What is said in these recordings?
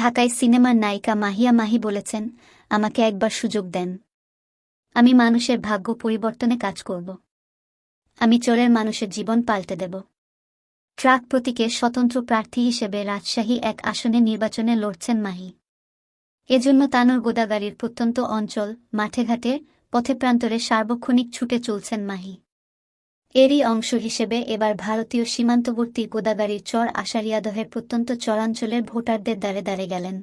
ঢাকায় সিনেমার নায়িকা মাহিয়া মাহি বলেছেন, আমাকে একবার সুযোগ দেন। আমি মানুষের ভাগ্য পরিবর্তনে কাজ করব। আমি চোরের মানুষের জীবন পাল্টে দেব। ট্রাক প্রতীকে স্বতন্ত্র প্রার্থী হিসেবে রাজশাহী এক আসনে নির্বাচনে লড়ছেন মাহি। এজন্য তানোর গোদাগাড়ির প্রত্যন্ত অঞ্চল মাঠেঘাটে পথে প্রান্তরে সার্বক্ষণিক ছুটে চলছেন মাহি। এরই অংশ হিসেবে এবার ভারতীয় সীমান্তবর্তী গোদাগাড়ির চর আষাঢ়িয়াদহের প্রত্যন্ত চরাঞ্চলের ভোটারদের দ্বারে দ্বারে গেলেন।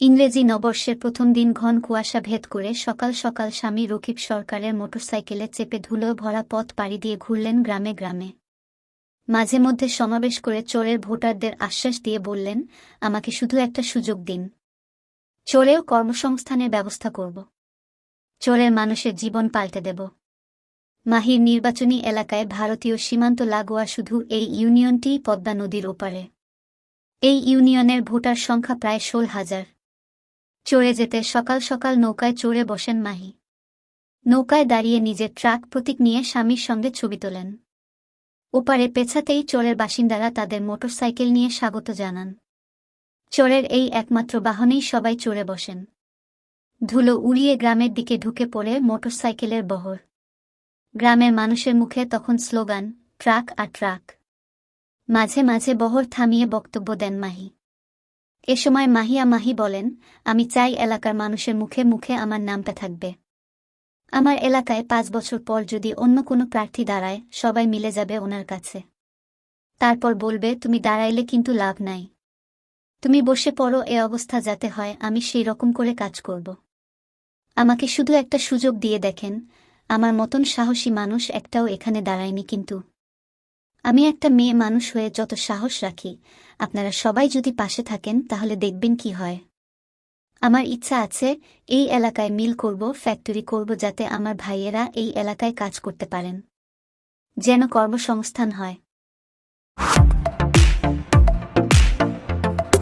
ইংরেজি নবর্ষের প্রথম দিন ঘন কুয়াশা ভেদ করে সকাল সকাল স্বামী রকিব সরকারের মোটরসাইকেলে চেপে ধুলো ভরা পথ পাড়ি দিয়ে ঘুরলেন গ্রামে গ্রামে। মাঝে মধ্যে সমাবেশ করে চোরের ভোটারদের আশ্বাস দিয়ে বললেন, আমাকে শুধু একটা সুযোগ দিন। চোরেও কর্মসংস্থানের ব্যবস্থা করব। চোরের মানুষের জীবন পাল্টে দেব। মাহির নির্বাচনী এলাকায় ভারতীয় সীমান্ত লাগোয়া শুধু এই ইউনিয়নটিই পদ্মা নদীর ওপারে। এই ইউনিয়নের ভোটার সংখ্যা প্রায় ষোল হাজার। চড়ে যেতে সকাল সকাল নৌকায় চড়ে বসেন মাহি। নৌকায় দাঁড়িয়ে নিজের ট্রাক প্রতীক নিয়ে স্বামীর সঙ্গে ছবি তোলেন। ওপারে পেছাতেই চোরের বাসিন্দারা তাদের মোটরসাইকেল নিয়ে স্বাগত জানান। চোরের এই একমাত্র বাহনেই সবাই চড়ে বসেন। ধুলো উড়িয়ে গ্রামের দিকে ঢুকে পড়ে মোটরসাইকেলের বহর। গ্রামের মানুষের মুখে তখন স্লোগান, ট্রাক আর ট্রাক। মাঝে মাঝে বহর থামিয়ে বক্তব্য দেন মাহি। এ সময় মাহিয়া মাহি বলেন, আমি চাই এলাকার মানুষের মুখে মুখে আমার নামটা থাকবে। আমার এলাকায় পাঁচ বছর পর যদি অন্য কোনো প্রার্থী দাঁড়ায়, সবাই মিলে যাবে ওনার কাছে। তারপর বলবে, তুমি দাঁড়াইলে কিন্তু লাভ নাই। তুমি বসে পড়ো এ অবস্থা যাতে হয়, আমি সেই রকম করে কাজ করব। আমাকে শুধু একটা সুযোগ দিয়ে দেখেন আমার মতন সাহসী মানুষ একটাও এখানে দাঁড়ায়নি কিন্তু। আমি একটা মেয়ে মানুষ হয়ে যত সাহস রাখি, আপনারা সবাই যদি পাশে থাকেন তাহলে দেখবেন কি হয়। আমার ইচ্ছা আছে, এই এলাকায় মিল করব, ফ্যাক্টরি করব যাতে আমার ভাইয়েরা এই এলাকায় কাজ করতে পারেন। যেন কর্মসংস্থান হয়।